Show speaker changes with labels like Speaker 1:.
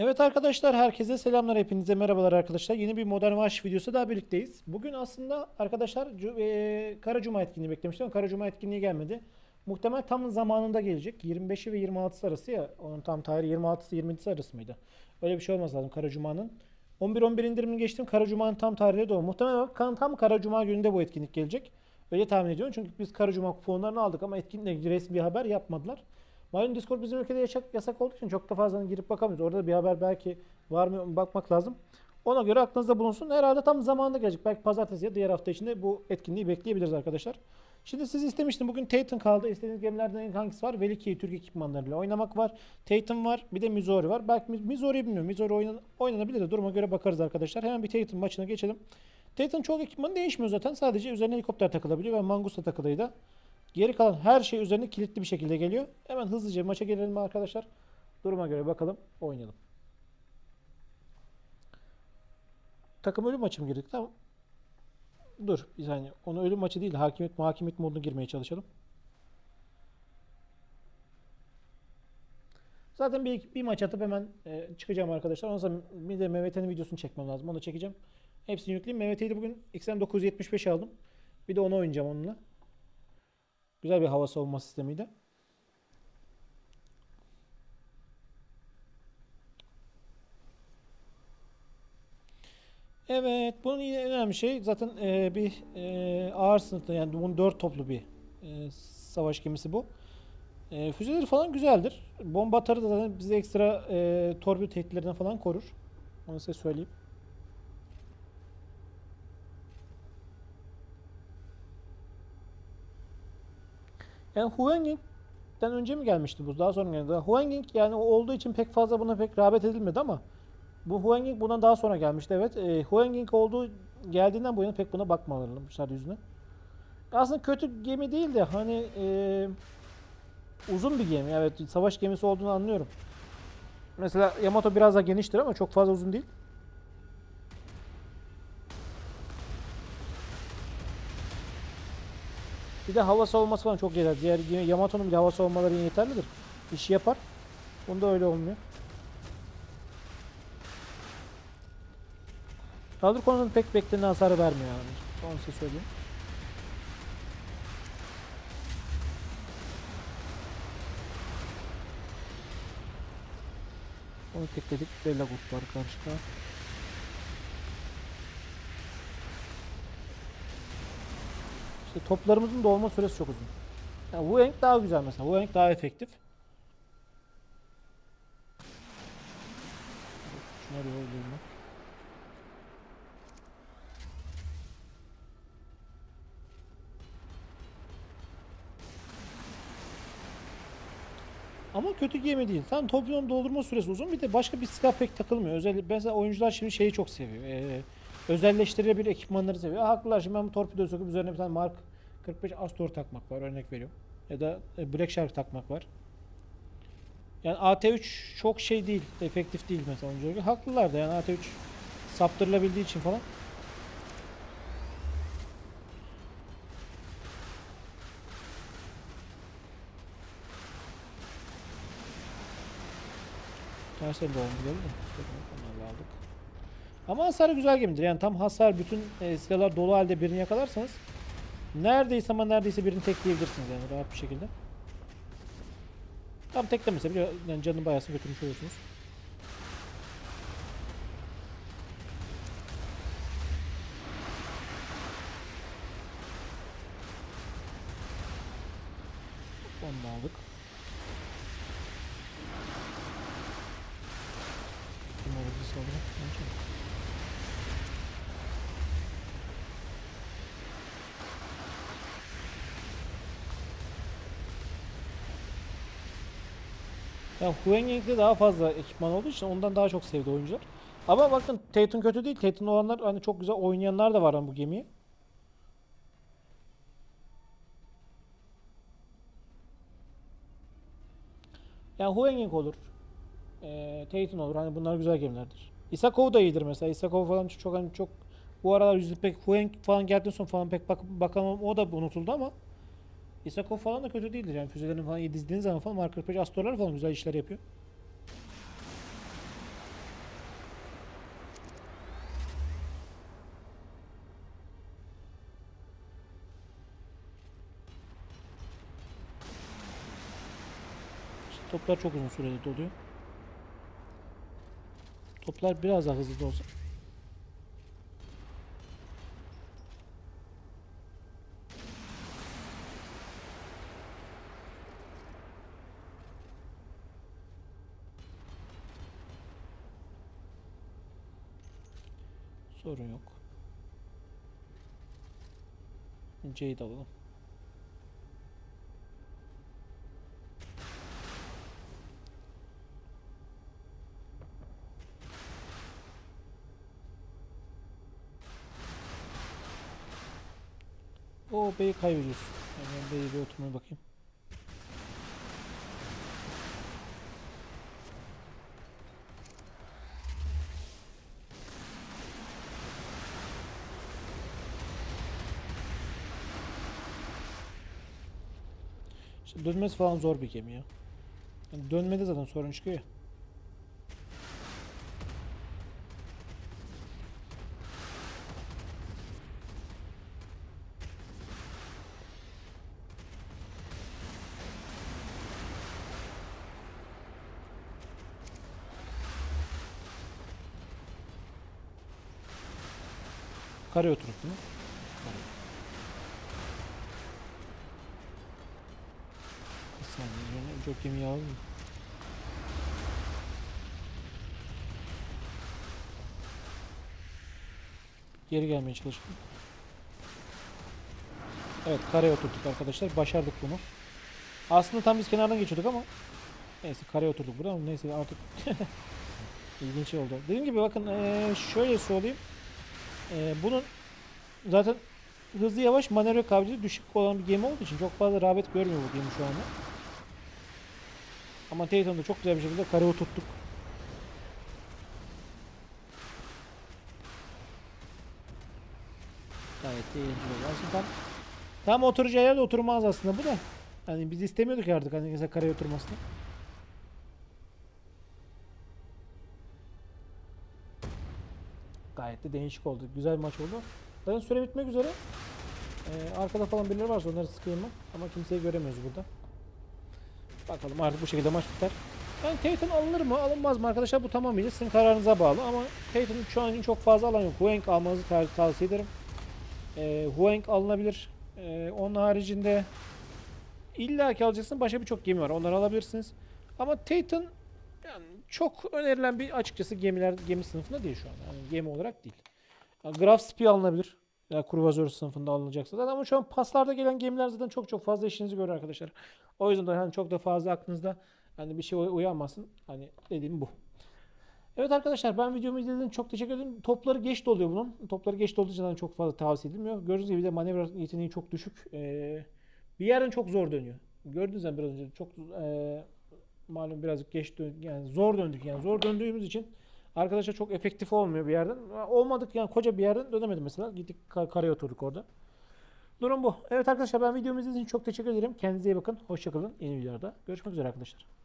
Speaker 1: Evet arkadaşlar herkese selamlar hepinize merhabalar arkadaşlar. Yeni bir Modern Warfare videosu daha birlikteyiz. Bugün aslında arkadaşlar e, Kara Cuma etkinliği beklemiştim ama Kara Cuma etkinliği gelmedi. Muhtemel tam zamanında gelecek. 25'i ve 26'sı arası ya. Onun tam tarihi 26'sı 27'si arası mıydı? Öyle bir şey olmaz lazım Kara Cuma'nın. 11-11 indirimini geçtim. Kara Cuma'nın tam tarihi de o. Muhtemelen tam Kara Cuma gününde bu etkinlik gelecek. Öyle tahmin ediyorum. Çünkü biz Kara Cuma kuponlarını aldık ama etkinlikle resmi bir haber yapmadılar. Malum Discord bizim ülkede yasak, yasak olduğu için çok da fazla girip bakamıyoruz. Orada bir haber belki var mı bakmak lazım. Ona göre aklınızda bulunsun. Herhalde tam zamanında gelecek. Belki pazartesi ya diğer hafta içinde bu etkinliği bekleyebiliriz arkadaşlar. Şimdi siz istemiştim. Bugün Titan kaldı. İstediğiniz gemilerden en hangisi var? Veliki'yi Türk ekipmanlarıyla oynamak var. Titan var. Bir de Missouri var. Belki Mi- Missouri'yi bilmiyorum. Missouri oynan oynanabilir de duruma göre bakarız arkadaşlar. Hemen bir Titan maçına geçelim. Titan çok ekipmanı değişmiyor zaten. Sadece üzerine helikopter takılabiliyor ve Mangusta takılıydı. Geri kalan her şey üzerine kilitli bir şekilde geliyor. Hemen hızlıca maça gelelim arkadaşlar. Duruma göre bakalım, oynayalım. Takım ölüm maçı mı girdik? Tamam. Dur bir saniye. Onu ölüm maçı değil, hakimiyet muhakimiyet moduna girmeye çalışalım. Zaten bir, bir maç atıp hemen e, çıkacağım arkadaşlar. Ondan sonra bir de MVT'nin videosunu çekmem lazım. Onu çekeceğim. Hepsini yükleyeyim. MVT'yi de bugün XM975 aldım. Bir de onu oynayacağım onunla. Güzel bir hava savunma sistemiydi. Evet, bunun yine önemli şey zaten e, bir e, ağır sınıfta yani bunun dört toplu bir e, savaş gemisi bu. E, füzeleri falan güzeldir. Bomba atarı da zaten bizi ekstra e, torpido tehditlerinden falan korur. Onu size söyleyeyim. Yani Huanging'den önce mi gelmişti bu? Daha sonra geldi. Huanging yani olduğu için pek fazla buna pek rağbet edilmedi ama bu Huanging bundan daha sonra gelmişti. Evet. E, Huanging olduğu geldiğinden bu yana pek buna bakmamışlar yüzüne. Aslında kötü gemi değil de hani e, uzun bir gemi. Evet. Savaş gemisi olduğunu anlıyorum. Mesela Yamato biraz daha geniştir ama çok fazla uzun değil. Bir de hava savunması falan çok yeter. Diğer Yamato'nun bile hava savunmaları yeterlidir. İşi yapar. Bunda öyle olmuyor. Kaldır konunun pek beklenen hasarı vermiyor yani. Onu size söyleyeyim. Onu tekledik. Bella Ghost var karşıda. İşte toplarımızın dolma süresi çok uzun. Yani Wueng daha güzel mesela. Wueng daha efektif. Şunları yollayayım. Ama kötü gemi değil. Tam toplam doldurma süresi uzun. Bir de başka bir silah pek takılmıyor. Özel, mesela oyuncular şimdi şeyi çok seviyor. Ee, özelleştirilebilir ekipmanları seviyor. Haklılar şimdi ben bu torpidoyu sokup üzerine bir tane Mark 45 Astor takmak var. Örnek veriyorum. Ya da e, Black Shark takmak var. Yani AT3 çok şey değil. Efektif değil mesela gibi. Haklılar da yani AT3 saptırılabildiği için falan. Tersine doğum gidelim de. Onları aldık. Ama hasarı güzel gemidir. Yani tam hasar bütün e, silahlar dolu halde birini yakalarsanız neredeyse ama neredeyse birini tekleyebilirsiniz yani rahat bir şekilde. Tam teklemese bile yani canını bayasını götürmüş olursunuz. Onu aldık. Umarım bir sonra. Ya Huanging'de daha fazla ekipman olduğu için ondan daha çok sevdi oyuncular. Ama bakın Titan kötü değil. Titan olanlar hani çok güzel oynayanlar da var hani bu gemiyi. Yani Huanging olur. Eee Titan olur. Hani bunlar güzel gemilerdir. Isakov da iyidir mesela. Isakov falan çok hani çok bu aralar yüzü pek Huang falan geldikten sonra falan pek bak bakamam o da unutuldu ama Isakov falan da kötü değildir yani füzelerini falan iyi dizdiğiniz zaman falan Mark 45 Astorlar falan güzel işler yapıyor. Toplar çok uzun sürede doluyor. Toplar biraz daha hızlı da olsa Sorun yok. C'yi alalım. O B'yi kaybediyorsun. Yani B'yi bir oturmaya bakayım. İşte dönmesi falan zor bir gemi ya. Yani dönmede zaten sorun çıkıyor ya. Karaya oturup mu? Karaya. Bir saniye. Yani çok gemiyi alalım mı? Geri gelmeye çalışalım. Evet karaya oturduk arkadaşlar. Başardık bunu. Aslında tam biz kenardan geçiyorduk ama neyse karaya oturduk burada ama neyse artık ilginç oldu. Dediğim gibi bakın eee şöyle söyleyeyim. Eee bunun zaten hızlı yavaş manevra kabiliyeti düşük olan bir gemi olduğu için çok fazla rağbet görmüyor bu gemi şu anda. Ama Titan'da çok güzel bir şekilde karaya oturttuk. Gayet de eğlenceli oldu. Aslında tam, tam oturacağı yerde oturmaz aslında bu da. Hani biz istemiyorduk artık hani mesela karaya oturmasını. Gayet de değişik oldu. Güzel bir maç oldu. Zaten süre bitmek üzere. Ee, arkada falan birileri varsa onları sıkayım ben. Ama kimseyi göremiyoruz burada. Bakalım artık bu şekilde maç biter. Yani Titan alınır mı alınmaz mı arkadaşlar bu tamamıyla sizin kararınıza bağlı ama Titan'ın şu an için çok fazla alan yok. Huang almanızı ter- tavsiye ederim. Ee, Huang alınabilir. Ee, onun haricinde illa ki alacaksın başka birçok gemi var. Onları alabilirsiniz. Ama Titan yani çok önerilen bir açıkçası gemiler gemi sınıfında değil şu an. Yani gemi olarak değil. Yani Graf Spee alınabilir. Ya kruvazör sınıfında alınacaksa zaten ama şu an paslarda gelen gemiler zaten çok çok fazla işinizi görür arkadaşlar. O yüzden de hani çok da fazla aklınızda hani bir şey uy- uyanmasın. Hani dediğim bu. Evet arkadaşlar ben videomu izlediğiniz çok teşekkür ederim. Topları geç doluyor bunun. Topları geç dolduğu için çok fazla tavsiye edilmiyor. Gördüğünüz gibi de manevra yeteneği çok düşük. Ee, bir yerden çok zor dönüyor. Gördüğünüz gibi biraz önce çok ee, malum birazcık geç dön yani zor döndük yani zor döndüğümüz için arkadaşlar çok efektif olmuyor bir yerden. Olmadık yani koca bir yerden dönemedim mesela. Gittik ka- karaya oturduk orada. Durum bu. Evet arkadaşlar ben videomu izlediğiniz için çok teşekkür ederim. Kendinize iyi bakın. Hoşçakalın. Yeni videolarda görüşmek üzere arkadaşlar.